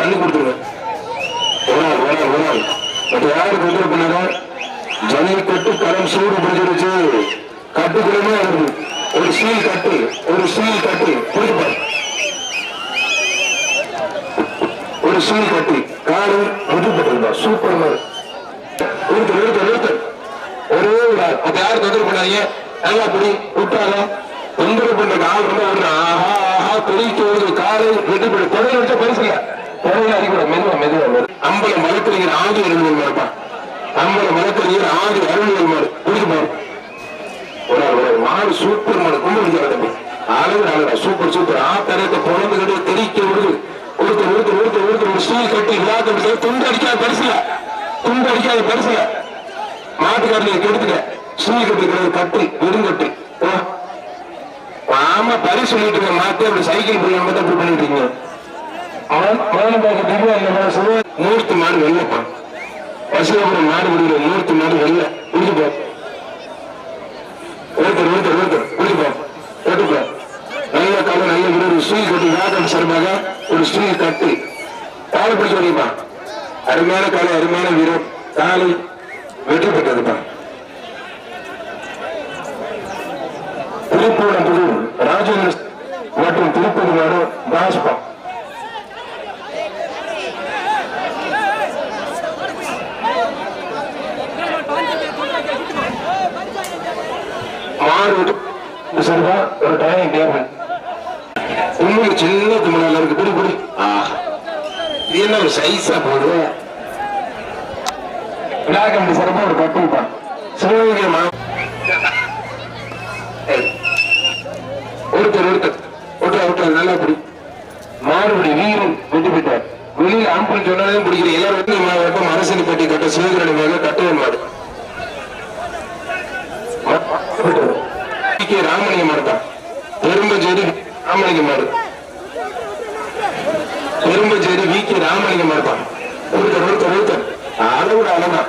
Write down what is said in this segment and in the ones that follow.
தள்ளி கொடுத்துருவேன். ஒரு நாள் ஒரு நாள் ஒரு நாள் பட் யாரு தொந்தரவு பண்ணாங்க ஜனல் கட்டு கரம் சூடு பிடிச்சிருச்சு. கட்டுக்குள்ளமே இருக்கு ஒரு சீல் கட்டு ஒரு சீல் கட்டு. புரியுது? ஒரு சீல் கட்டு. காரு புதுப்பட்டிருந்தா சூப்பர் மாதிரி. ஒருத்தர் ஒருத்தர் ஒருத்தர் ஒரே ஒரு ஆள். அப்ப யாரும் தொந்தரவு பண்ணாதீங்க. நல்லா புடி விட்டாலும் தொந்தரவு பண்ற ஆள் ரொம்ப ஆஹா ஆஹா பெருக்கி ஒரு காலை வெட்டி போடு மரக்கறிஞர் ஆதி அருள்வல் மரப்பா அம்பல மரக்கறிஞர் ஆதி அருள்வல் மாடு குடிச்சு பாரு. ஒரு ஒரு மாடு சூப்பர் மாடு. கும்பல் அடிக்காத தம்பி. அழகு அழகா. சூப்பர் சூப்பர் ஆத்தரத்தை பொழந்து கட்டி தெரிக்க விடுது. ஒருத்தர் ஒருத்தர் ஒருத்தர் ஒருத்தர் ஒரு ஸ்டீல் கட்டி இல்லாத துண்டு அடிக்காத பரிசுல. துண்டு அடிக்காத பரிசுல. மாட்டுக்காரனை கெடுத்துக்க. ஸ்டீல் கட்டி கிடையாது கட்டு வெறுங்கட்டு ஓ. ஆமா பரிசு சொல்லிட்டு இருக்க மாத்தி அப்படி சைக்கிள் போய் நம்ம தான் பண்ணிட்டு இருக்கீங்க. மூர்த்தி மாடு வெள்ளப்பான் பசுபுரம் மாடு விடுகிற மூர்த்தி மாடு வெளில குடிச்சு போ. ஒருத்தர் ஒருத்தர் ஒருத்தர் குடிச்சு போ. போட்டு நல்ல கால நல்ல வீடு ஒரு ஸ்டீல் கட்டி வியாபாரம் சார்பாக ஒரு ஸ்டீல் கட்டி. காலை பிடிச்சு வரைப்பா அருமையான காலை அருமையான வீரம் காலை வெற்றி பெற்றதுப்பா. திருப்பூரம் புது ராஜேந்திர மற்றும் திருப்பதி நாடு பாஸ்பா மாறு சரிதா ஒரு டேபிள் சின்ன தும்மல இருக்கு பிடி பிடி. இது என்ன ஒரு சைஸா போகுது விநாயகம் சிறப்பா ஒரு கட்டுப்பா சிவகங்கை மா ஒருத்தர் ஒருத்தர். ஒருத்தர் ஒருத்தர். நல்லா பிடி. மாறுபடி வீரன் வெட்டி போயிட்டார் வெளியில ஆம்புல் சொன்னாலும் பிடிக்கிற எல்லாரும் வெட்டி அரசனி பட்டி கட்ட சிவகரணி மேல கட்டுவன் மாடு கே ராமலிங்க மாடு தான் பெரும்பஞ்சேரி ராமலிங்க மாடு. பெரும்பஞ்சேரி வி கே ராமலிங்க மாடு ஒருத்தர் ஒருத்தர் ஒருத்தர். அளவுட அளவுதான்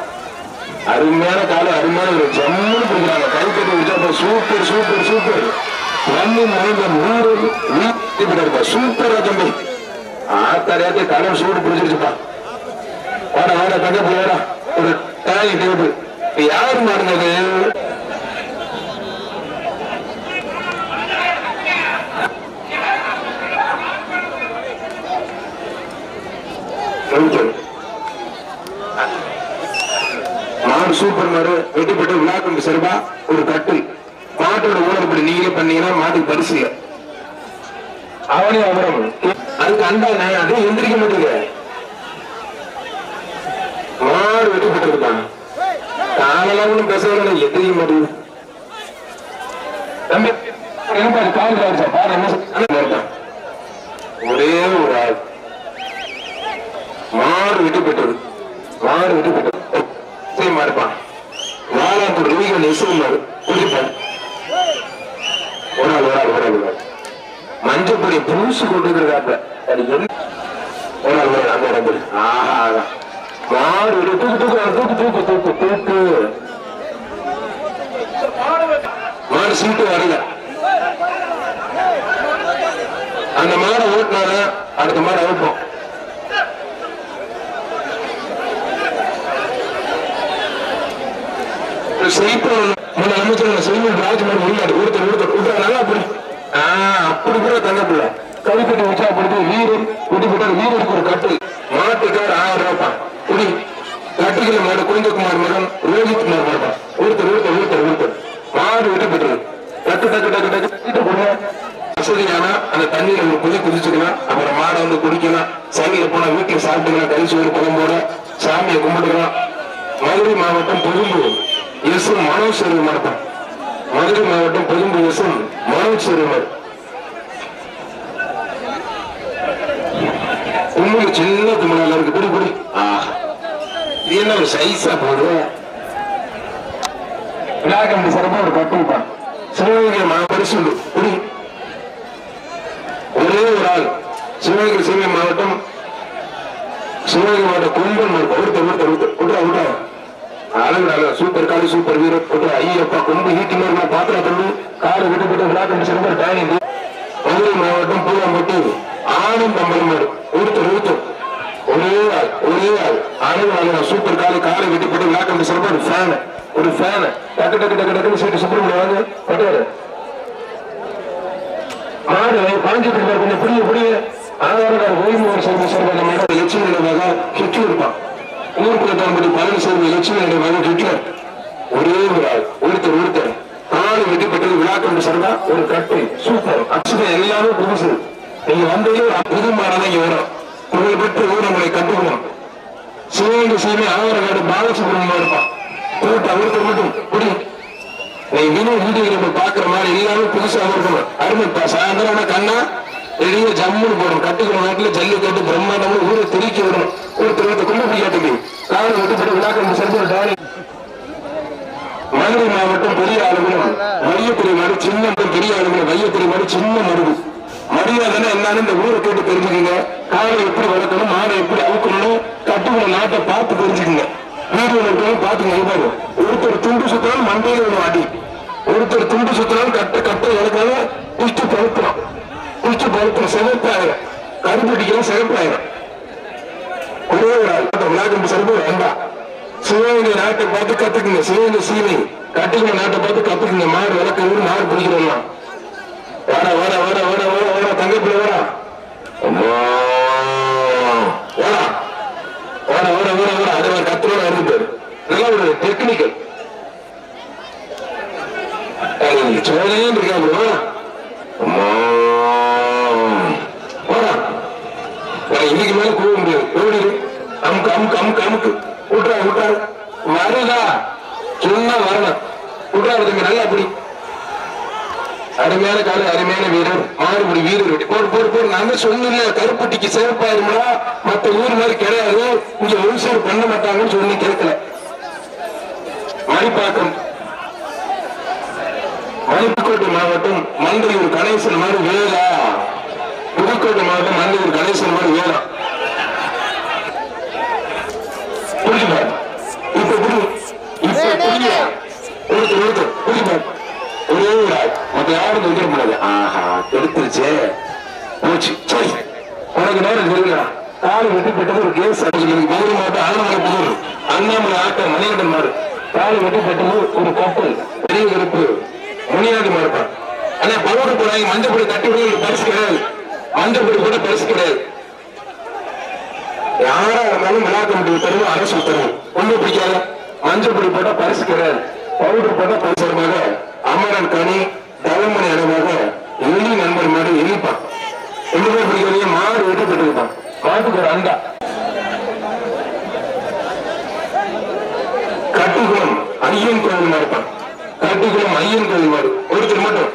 அருமையான காலம் அருமையான ஒரு ஜம்மு பிடிக்கிறாங்க. கைத்தட்டி விட்டா சூப்பர் சூப்பர் சூப்பர். ரம்மி மனித நூறு வீட்டு சூப்பரா தம்பி. ஆத்தாரியாத்தே களம் சூடு பிடிச்சிருச்சுப்பா வாடா வாடா தங்க போடா ஒரு டேலி டேபிள் யாரு மாடு சூப்பர் மாடு வெட்டிப்பட்டு விழாக்கம்பு சிறப்பா ஒரு கட்டில் மாட்டோட ஊழல்படி நீங்களே பண்ணீங்கன்னா மாட்டுக்கு பரிசு. இல்லை. அவனே அவரம். அதுக்கு அண்டா நான் அதே எந்திரிக்க மாட்டேங்க. மாடு வெட்டிப்பட்டு இருக்கான் ஒண்ணும் பேசுறதுல எந்திரிக்க மாட்டேங்குது. தம்பி என்ன பாரு கால் பாரு என்ன. ஒரே ஒரு ஆள். மாடு வார் மாடு வெட்டிப்பட்டது நிச்சயமா இருப்பான் வாழாத்தூர் ரவிகள் இசைமாறு குடிப்பான் ஒரு ஆள் ஒரு ஆள் ஒரு ஆள் ஒரு ஆள். மஞ்சப்பொடி கொண்டு அது ஒரு ஆள் ஒரு ஆள் அந்த ஆஹா மாடு தூக்கு தூக்கு தூக்கு தூக்கு தூக்கு தூக்கு மாடு சீட்டு வரல. அந்த மாடை ஓட்டினாங்க அடுத்த மாடை ஓட்டும் செய்ப்போம் முன்ன அமைச்சர் செய்யும் ராஜ்குமார் வெளிநாடு ஒருத்தர் ஒருத்தர் ஒருத்தர் நல்லா அப்படி ஆஹ் அப்படி கூட தங்க பிள்ளை. கவிப்பட்டி உற்சாகப்படுத்தி வீரன் குடிப்பட்டார் வீரருக்கு ஒரு கட்டு. மாட்டுக்கார் ஆயிரம் ரூபாய் குடி. கட்டுகிற மாடு குழந்தைக்குமார் மகன் ரோஹித் குமார் மகன். ஒருத்தர் ஒருத்தர் ஒருத்தர் ஒருத்தர் மாடு விட்டப்பட்டது டக்கு டக்கு டக்கு டக்கு. டக்கு போடுங்க. வசதியானா அந்த தண்ணீரை ஒரு குதி குதிச்சுக்கலாம் அப்புறம் மாடை வந்து குடிக்கலாம் சனியில போனா வீட்டுல சாப்பிட்டுக்கலாம் ஒரு சோறு குழம்போட சாமியை கும்பிட்டுக்கலாம். மதுரை மாவட்டம் பொதும்பூர். எஸ் மனோஜ் சேரு மாவட்டம் மதுரை மாவட்டம் பொதும்பூர் எஸ் மனோஜ் மாவட்டம் உண்மையில சின்ன தும்மல இருக்கு. பிடி பிடி. இது என்ன ஒரு சைஸா போகுது விழாக்கம்பி சிறப்பா ஒரு கட்டுப்பான் சிவகங்கை சொல்லு பிடி. ஒரே ஒரு ஆள். சிவகங்கை சிவகங்கை மாவட்டம். சிவகங்கை மாவட்டம் மாவட்டம். ஒருத்தர் ஒருத்தர் விட்றா விட்றா. அழகு சூப்பர் காலி சூப்பர் வீரர் போட்டு ஐயப்பா கொண்டு ஈட்டி மாதிரி பாத்திரத்தோடு தள்ளு காலை விட்டு போட்டு விழாக்கம்பி சிறப்பா டைனிங் மதுரை மாவட்டம் பூலாம்பட்டு ஆணும் தம்பரம் ஒருத்தர் ஒருத்தர். ஒரே ஆள் ஒரே ஆள். அழகு அழகா சூப்பர் காலி காலை விட்டு போட்டு விளாக்கம் சிறப்பா ஒரு ஃபேன் ஒரு ஃபேன் டக்கு டக்கு டக்கு டக்குன்னு சீட்டு சுப்பிரம் வாங்க பட்டாரு மாடு பாஞ்சிட்டு இருப்பார் கொஞ்சம் புரிய புரிய ஆதாரக்கார ஓய்வு சேர்ந்த சேர்ந்த மாடு லட்சுமி நினைவாக சுற்றி இருப்பான். ஊருக்குள்ள தன்படி பழனிசாமி லட்சுமி நினைவாக ஹிட்லர். ஒரே ஒரு ஆள் ஒருத்தர் ஒருத்தர். காலை வெட்டிப்பட்டது விழாக்கம் சொன்னா ஒரு கட்டை. சூப்பர். அச்சுதான் எல்லாமே புதுசு. நீங்க வந்ததே புது மாடதான் இங்க வரும். புகழ் பெற்று ஊரங்களை கட்டுக்கணும் சிவகங்கை சீமை ஆவரகாடு பாலசுப்ரமணியம் இருப்பான். கூட்டம் ஒருத்தர் மட்டும். புரியும் நீ வினு வீடியோ பாக்குற மாதிரி எல்லாமே புதுசாக இருக்கணும் அருமைப்பா சாயந்தரம் கண்ணா? வெளியே ஜம்முன்னு போடும் கட்டுக்கிற நாட்டுல ஜல்லிக்கட்டு பிரம்மாண்டமா ஊரை திருக்கி வரும் ஒருத்தர் ஒருத்தர் கும்ப பிடிக்காட்டுக்கு காலை விட்டுப்பட்டு விழாக்கள் சேர்ந்து டாலி மதுரை மாவட்டம் பெரிய ஆளுநரும் மையத்துறை மாடு சின்ன பெரிய ஆளுநர் மையத்துறை மாடு சின்ன மருது மரியாதைன்னா என்னன்னு இந்த ஊரை கேட்டு தெரிஞ்சுக்கோங்க. காலை எப்படி வளர்க்கணும் மாடை எப்படி அவுக்கணும் கட்டுக்கிற நாட்டை பார்த்து தெரிஞ்சுக்கோங்க. வீடியோ இருக்கணும் பார்த்துங்க ஒருத்தர் துண்டு சுத்தினாலும் மண்டையில ஒரு அடி ஒருத்தர் துண்டு சுத்தினாலும் கட்ட கட்ட இறக்காம குஷ்டி பழுத்துறோம் குஷ்டி பழுத்துறோம் சிவப்பாயிரம். கருப்பட்டிக்கலாம் சிவப்பாயிரம். ஒரே ஒரு ஆள். விளாக்கம் சிறப்பு வேண்டாம் சிவகங்கை நாட்டை பார்த்து கத்துக்குங்க. சிவகங்கை சீமை. கட்டுக்கிற நாட்டை பார்த்து கத்துக்குங்க. மாடு வளர்க்கணும் மாடு பிடிக்கிறோம் வர வர வர வர வர வர தங்கப்பில் வர வர வர வர வர வர அது ஒரு கத்துறோட இருந்து நல்ல ஒரு டெக்னிக்கல். சோழன் இருக்கா bro? அம்மா. வர வர இன்னைக்கு மேல கூவ முடியாது ஓடிடு அமுக்கு அமுக்கு அமுக்கு. விட்டுறாரு விட்றா வருதா? சும்மா வரணும் விட்டுறாரு தம்பி நல்லா அப்படி அருமையான கால அருமையான வீரர் மாறுபடி வீரர் வெட்டி போடு போடு போடு. நான் சொன்ன கருப்பட்டிக்கு சிறப்பாயிருமா மத்த ஊர் மாதிரி கிடையாது. இங்க விவசாயம் பண்ண மாட்டாங்கன்னு சொல்லி கேட்கல. மணிப்பாக்கம். மணிப்புக்கோட்டை மாவட்டம் மந்திரி ஒரு கணேசன் மாதிரி வேலா. புதுக்கோட்டை மாவட்டம் மந்திரி ஒரு கணேசன் மாதிரி வேலா புரியுதா இப்ப புரி இப்ப புரியா ஒருத்தர் ஒருத்தர் புரியுதா ஒரே ஒரு ஆள் மத்த யாரும் வைக்க முடியாது ஆஹா எடுத்துருச்சே போச்சு. சரி. உனக்கு நேரம் தெரியல காலை வெட்டி பெற்றது ஒரு கேஸ் மதுரை மாவட்டம் ஆனமலை புதூர் அண்ணாமலை ஆட்டம் மணிகண்டன் மாறு காலை வெட்டி பெற்றது ஒரு கப்பல். பெரிய கருப்பு. முனியாண்டி மாறுப்பான் ஆனா பவுடர் போடாங்க மஞ்சள் பொடி தட்டி விட பரிசு கிடையாது மஞ்சள் பொடி கூட பரிசு கிடையாது யாரா இருந்தாலும் விளையாட்டு முடிவு தருவோம் அரசு தருவோம் ஒண்ணு பிடிக்காத. மஞ்சள் போட்டா பரிசு கிடையாது பவுடர் போட்டா பரிசரமாக அமரன் கனி தவமணி இடமாக எலி நண்பர் மாதிரி எலிப்பான் ரெண்டு பேர் பிடிக்கிறீங்க மாடு வெட்டப்பட்டிருப்பான் மாட்டுக்கு ஒரு அண்டா கட்டுக்குளம் ஐயன் கோவில் இருப்பான். கட்டுக்குளம் ஐயன் கோவில் மாடு ஒருத்தர் மட்டும்.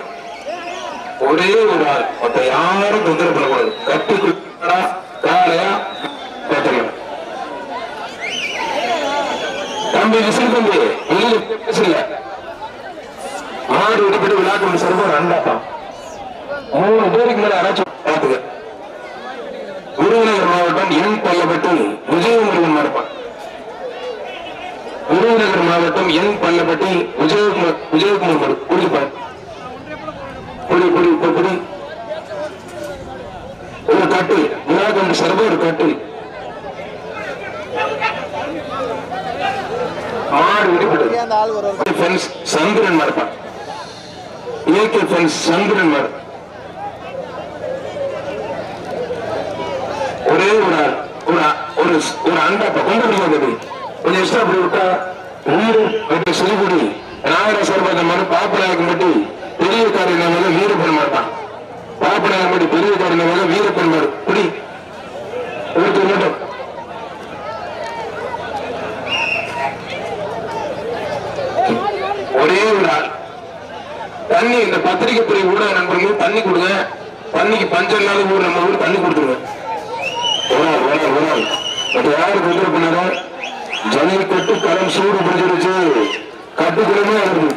ஒரே ஒரு ஆள். மற்ற யாரும் தொந்தரவு பண்ணக்கூடாது. கட்டுக்குள்ளா காலையா பார்த்துக்கலாம் தம்பி விசில் தம்பி. வெளியில பேசல மாடு விடுபட்டு விழாக்கு சர்வர் அண்டாப்பா. மூணு பேருக்கு மேல யாராச்சும் பார்த்துக்க விருதுநகர் மாவட்டம் என் பள்ளப்பட்டு விஜயமுருகன் நடப்பான் விருதுநகர் மாவட்டம் என் பள்ளப்பட்டி விஜயகுமார் விஜயகுமார் புடி புடி இப்ப புடி ஒரு கட்டு விழாக்கு சர்வ ஒரு கட்டு மாடு விடுபட்டு சந்திரன் ஏகே ஃபென்ஸ் சந்திரன் மார் ஒரே ஒரு ஒரு ஒரு ஒரு அண்டாப்பா கொண்டு கொஞ்சம் எக்ஸ்ட்ரா அப்படி விட்டா வீடு வெட்டி சிறுகுடி நாகராசர் மனு பாப்பநாயக்கம் பட்டி பெரிய காரியம் மேல வீரப்பன் மாட்டான். பாப்பநாயகம் பட்டி பெரிய காரியம் மேல வீரப்பன் மாறு குடி ஒருத்தர் மட்டும். ஒரே ஒரு ஆள். தண்ணி இந்த பத்திரிகை துறை ஊடக நண்பர்களுக்கு தண்ணி கொடுங்க. தண்ணிக்கு பஞ்சம் இல்லாத ஊர் நம்ம ஊர் தண்ணி கொடுத்துருவேன் யாரு தொந்தரவு பண்ணாரோ ஜல்லிக்கட்டு களம் சூடு பிடிச்சிருச்சு. கட்டுக்குள்ளமே வருது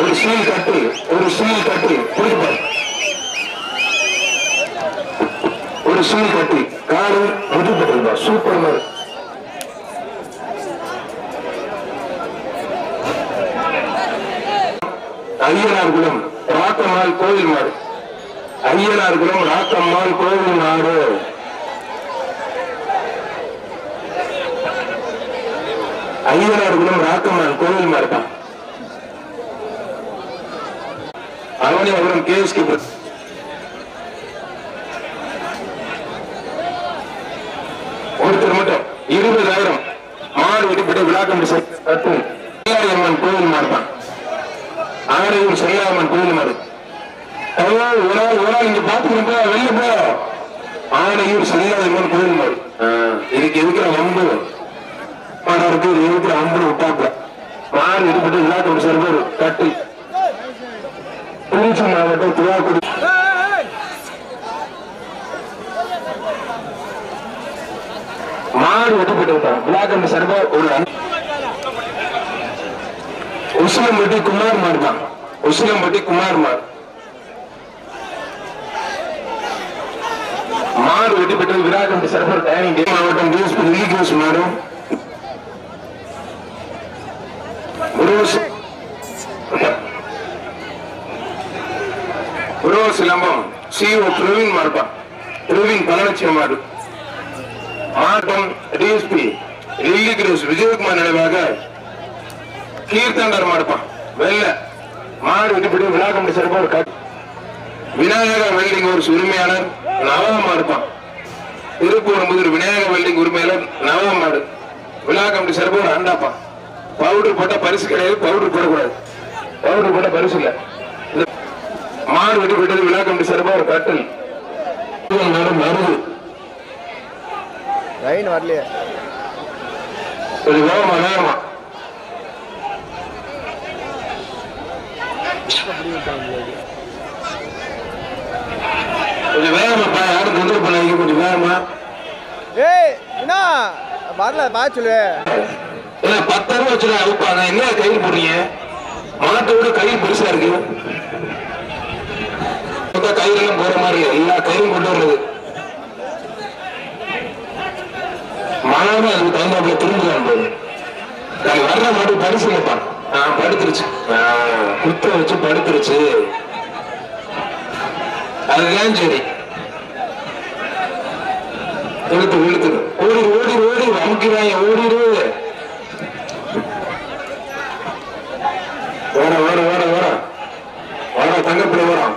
ஒரு சீல் கட்டு ஒரு சீல் கட்டு. புரிஞ்சுப்பாரு ஒரு சீல் கட்டி. காடு புதுப்பட்டிருந்தா சூப்பர் மாதிரி ஐயனார்குளம் ராக்கம்மாள் கோவில் மாடு. ஐயனார்குளம் ராக்கம்மாள் கோவில் மாடு. ஐயனார் குலம் ராக்கம்மாள் கோவில் மாறுதான் அவனி அவரும் கேஎஸ்கே ஒருத்தர் மட்டும் இருபதாயிரம் மாடு வெட்டிப்பட்ட விழா கமிட்டி சட்டு அம்மன் கோவில் மாறுதான் ஆடையூர் செல்லாமன் கோவில் மாறு ஐயோ ஒரு நாள் ஒரு நாள் இங்க பாத்துக்கணும் போ வெளில போ. ஆடையூர் செல்லாதம்மன் கோவில் மாறு இதுக்கு இருக்கிற வம்பு? மாடா இருபத்தி இது விட்டாங்க வம்பு விட்டாப்ல மாடு வெட்டிப்பட்டு விழா கமிட்டி சார்பு திருச்சி மாவட்டம் துவாக்குடி மாடு வெட்டப்பட்டு விட்டான். விழாக்கம்பி சார்பா ஒரு உசிலம்பட்டி குமார் மாடு தான். உசிலம்பட்டி குமார் மாடு. மாடு வெட்டிப்பட்டது விழாக்கம்பி சார்பா டைனிங் டே மாவட்டம் டிஎஸ்பி ரிலீகியஸ் மாடு உருவஸ் உருவ சிலம்பம் சிஓ பிரவீன் மார்பா பிரவீன் பலலட்சம் மாடு மாவட்டம் டிஎஸ்பி லில்லி கிரேஸ் விஜயகுமார் நினைவாக கீர்த்தண்டர் மாடுப்பான் வெள்ள மாடு விட்டுப்படி விழா கமிட்டி சிறப்பாக ஒரு கட். விநாயகர் வெல்டிங் ஒரு உரிமையாளர் நவம் மாடுப்பான் திருப்பூர் விநாயகர் வெல்டிங் உரிமையாளர் நவம் மாடு. விழா கமிட்டி சிறப்பாக ஒரு அண்டாப்பா. பவுடர் போட்டா பரிசு கிடையாது பவுடர் போடக்கூடாது. பவுடர் போட்டா பரிசு இல்ல. மாடு விட்டுப்பட்டது விழா கமிட்டி சிறப்பாக ஒரு கட்டில். மருது லைன் வரலையே. கொஞ்சம் வேகமா வேகமா. கொஞ்சம் வேகமாப்பா யாரும் தொந்தரவு பண்ணாதீங்க கொஞ்சம் வேகமா. ஏய் என்ன வரல பார்த்து சொல்லு. இல்ல பத்தாயிரம் வச்சுருக்கேன் அவுப்பா நான் என்ன கையில் போடுறீங்க? மாட்டோட கையில் பெருசா இருக்கு. மொத்த கையிலும் போற மாதிரி எல்லா கையும் கொண்டு வர்றது. மாணவன் அதுக்கு தகுந்தாப்புல திரும்பலாம் போது. அது வர்ற மாட்டு பரிசு இல்லப்பா நான் படுத்துருச்சு. குத்த வச்சு படுத்துருச்சு. அதுதான் சரி. இழுத்து இழுத்துரு ஓடி ஓடி ஓடி அமுக்கிறாங்க ஓடிடு ஓட ஓட ஓட ஓட ஓட தங்கப்பிள்ளை வரும்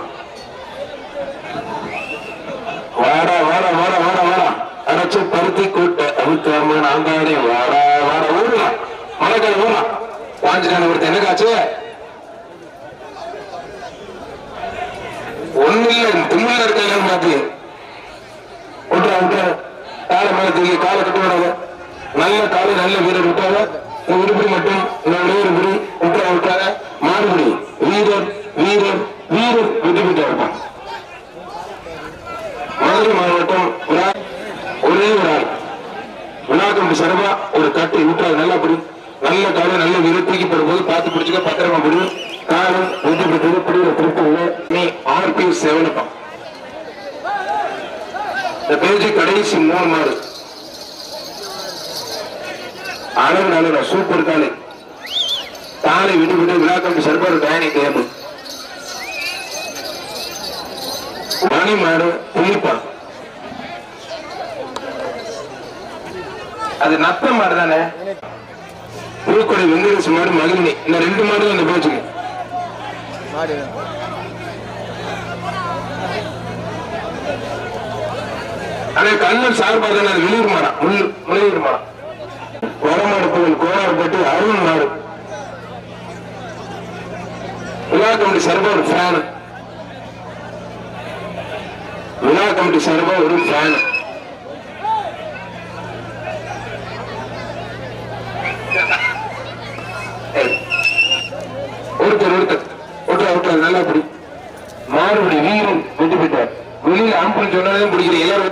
வாட வாட வாட வாட வாடா. அரைச்சு பருத்தி கூட்ட அவுக்காம அம்மன் ஆந்தாடி வாடா வாட ஊர்ல மழைக்கால ஓடலாம் பாஞ்சினால ஒருத்தர் என்ன காச்சு ஒண்ணு இல்ல. தும்மல் இருக்கையில பாத்து விட்டுற விட்டுற. காலை மேல தூக்கி காலை கட்டு விடாத. நல்ல காலை நல்ல வீரர் விட்டாத. உருப்படி மட்டும். இன்னொரு உருப்படி விட்டுறா விட்டாத மாறுபடி வீரர் வீரர் வீரர் விட்டு விட்டு மதுரை மாவட்டம் ஒரே ஒரு ஆள். விழாக்கம் சிறப்பா ஒரு கட்டு விட்டுறாது நல்லா பிடி. நல்ல காலை நல்ல வீரர். தூக்கி போடும்போது பார்த்து பிடிச்சுக்க பத்திரமா படி. காலம் விட்டு விட்டு பிடிக்கிற திருப்பி நீ ஆர்பி செவனுப்பான் இந்த பேஜ் கடைசி மூணு மாடு. அளவு நல்ல சூப்பர் காலை. தாலை விட்டு விட்டு விழா கம்பி சர்பார் டயனி கேம் மணி மாடு புளிப்பா அது நத்த மாடு தானே? பூக்கொடை வெங்கடேஷ் மாடு மகிழினி இந்த ரெண்டு மாடு அந்த இந்த பேச்சுக்கு. ஆனா கண்ணன் சார்பாக தானே அது வெளியூர் மாடா. முள் முளையூர் மாடா. வடமாடு கோவில் கோளாறுபட்டு அருண் மாடு. விழா கமிட்டி சார்பா ஒரு ஃபேன் விழா கமிட்டி சார்பா ஒரு ஃபேன் ஒருத்தர் ஒருத்தர். ஒருத்தர் ஒருத்தர் நல்லா பிடி. மாறுபடி வீரம் வெற்றி பெற்றார். வெளியில் ஆம்புலன்ஸ் சொன்னாலே பிடிக்கிறேன் எல்லாரும்